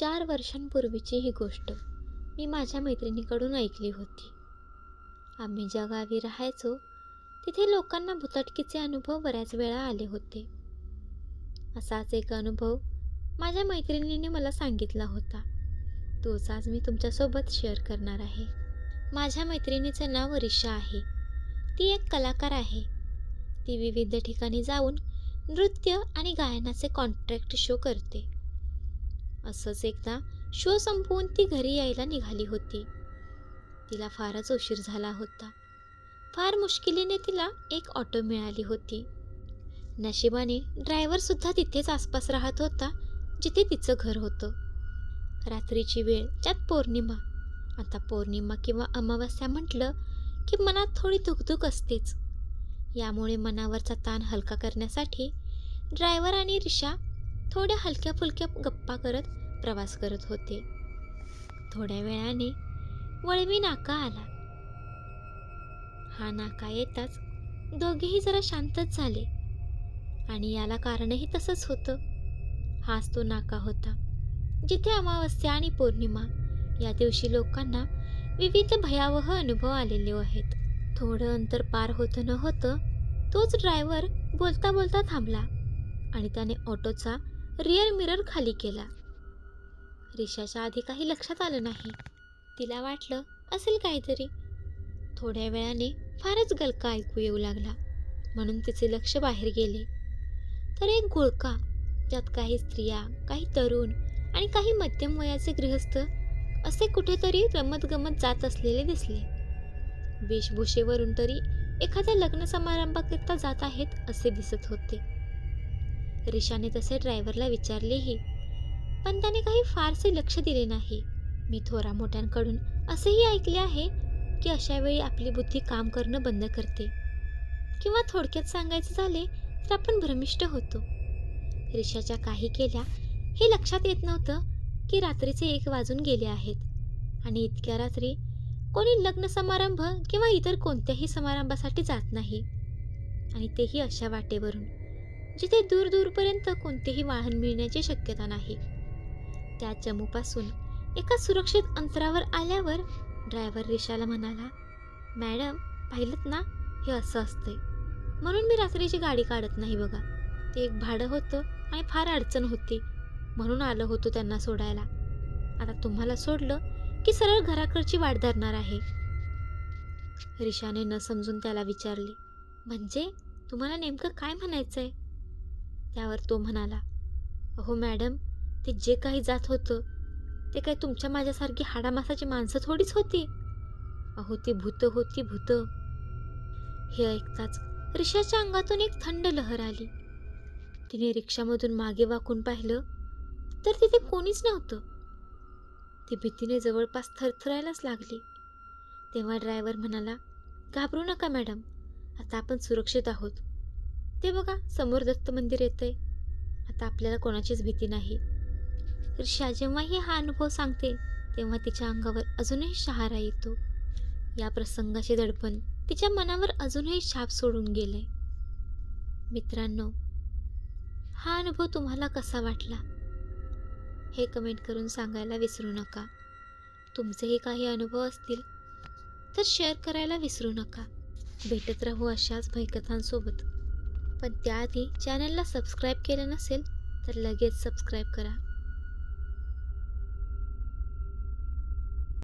चार वर्षांपूर्वीची ही गोष्ट मी माझ्या मैत्रिणीकडून ऐकली होती. आम्ही ज्या गावी राहायचो तिथे लोकांना भुताटकीचे अनुभव बऱ्याच वेळा आले होते. असाच एक अनुभव माझ्या मैत्रिणीने मला सांगितला होता. तोच आज मी तुमच्यासोबत शेअर करणार आहे. माझ्या मैत्रिणीचं नाव रिशा आहे. ती एक कलाकार आहे. ती विविध ठिकाणी जाऊन नृत्य आणि गायनाचे कॉन्ट्रॅक्ट शो करते. असंच एकदा शो संपवून ती घरी यायला निघाली होती. तिला फारच उशीर झाला होता. फार मुश्किलीने तिला एक ऑटो मिळाली होती. नशिबाने ड्रायव्हरसुद्धा तिथेच आसपास राहत होता जिथे तिचं घर होतं. रात्रीची वेळ त्यात पौर्णिमा. आता पौर्णिमा किंवा अमावस्या म्हटलं की मनात थोडी धुकधुक असतेच. यामुळे मनावरचा ताण हलका करण्यासाठी ड्रायव्हर आणि रिषा थोड्या हलक्या फुलक्या गप्पा करत प्रवास करत होते. थोड्या वेळाने वळवी नाका आला. हा नाका येताच दोघेही जरा शांतच झाले. आणि याला कारणही तसंच होतं. हाच तो नाका होता. जिथे अमावस्या आणि पौर्णिमा या दिवशी लोकांना विविध भयावह अनुभव आलेले आहेत. थोडं अंतर पार होतं न होतं तोच ड्रायव्हर बोलता बोलता थांबला आणि त्याने ऑटोचा रिअर मिरर खाली केला. रिशाच्या आधी काही लक्षात आलं नाही. तिला वाटलं असेल काहीतरी. थोड्या वेळाने फारच गलका ऐकू येऊ लागला. म्हणून तिचे लक्ष बाहेर गेले. तर एक घोळका त्यात काही स्त्रिया काही तरुण आणि काही मध्यम वयाचे गृहस्थ असे कुठेतरी रमत गमत जात असलेले दिसले. वेशभूषेवरून तरी एखाद्या लग्न समारंभाकरिता जात आहेत असे दिसत होते. रिशाने तसे ड्रायव्हरला विचारलेही पण त्याने काही फारसे लक्ष दिले नाही. मी थोरा मोठ्यांकडून असेही ऐकले आहे की अशा वेळी आपली बुद्धी काम करणं बंद करते. किंवा थोडक्यात सांगायचं झाले तर आपण भ्रमिष्ट होतो. रिशाच्या काही केल्या हे लक्षात येत नव्हतं की रात्रीचे एक वाजून गेले आहेत. आणि इतक्या रात्री कोणी लग्न समारंभ किंवा इतर कोणत्याही समारंभासाठी जात नाही. आणि तेही अशा वाटेवरून जिथे दूर दूरपर्यंत कोणतेही वाहन मिळण्याची शक्यता नाही. त्या जम्मूपासून एका सुरक्षित अंतरावर आल्यावर ड्रायव्हर रिशाला म्हणाला मॅडम पाहिलं ना? हे असं असतंय. म्हणून मी रात्रीची गाडी काढत नाही बघा. ते एक भाडं होतं आणि फार अडचण होती. म्हणून आलं होतं त्यांना सोडायला. आता तुम्हाला सोडलं की सरळ घराकडची वाट धरणार आहे. रिशाने न समजून त्याला विचारले म्हणजे तुम्हाला नेमकं काय म्हणायचं आहे त्यावर तो म्हणाला अहो मॅडम ते जे काही जात होतं ते काय तुमच्या माझ्यासारखी हाडामासाची माणसं थोडीच होती. अहो ती भूत होती भूत. हे ऐकताच रिक्षाच्या अंगातून एक थंड लहर आली. तिने रिक्षामधून मागे वाकून पाहिलं तर तिथे कोणीच नव्हतं. ती भीतीने जवळपास थरथरायलाच लागली. तेव्हा ड्रायव्हर म्हणाला घाबरू नका मॅडम. आता आपण सुरक्षित आहोत. ते बघा समोर दत्त मंदिर येतंय. आता आपल्याला कोणाचीच भीती नाही. कृषा जेव्हाही हा अनुभव सांगते तेव्हा तिच्या अंगावर अजूनही शहारा येतो. या प्रसंगाचे दडपण तिच्या मनावर अजूनही छाप सोडून गेले मित्रांनो हा अनुभव तुम्हाला कसा वाटला? हे कमेंट करून सांगायला विसरू नका. तुमचेही काही अनुभव असतील तर शेअर करायला विसरू नका. भेटत राहू अशाच भयकथांसोबत. पण त्याआधी चॅनलला सबस्क्राईब केलं नसेल तर लगेच सबस्क्राईब करा.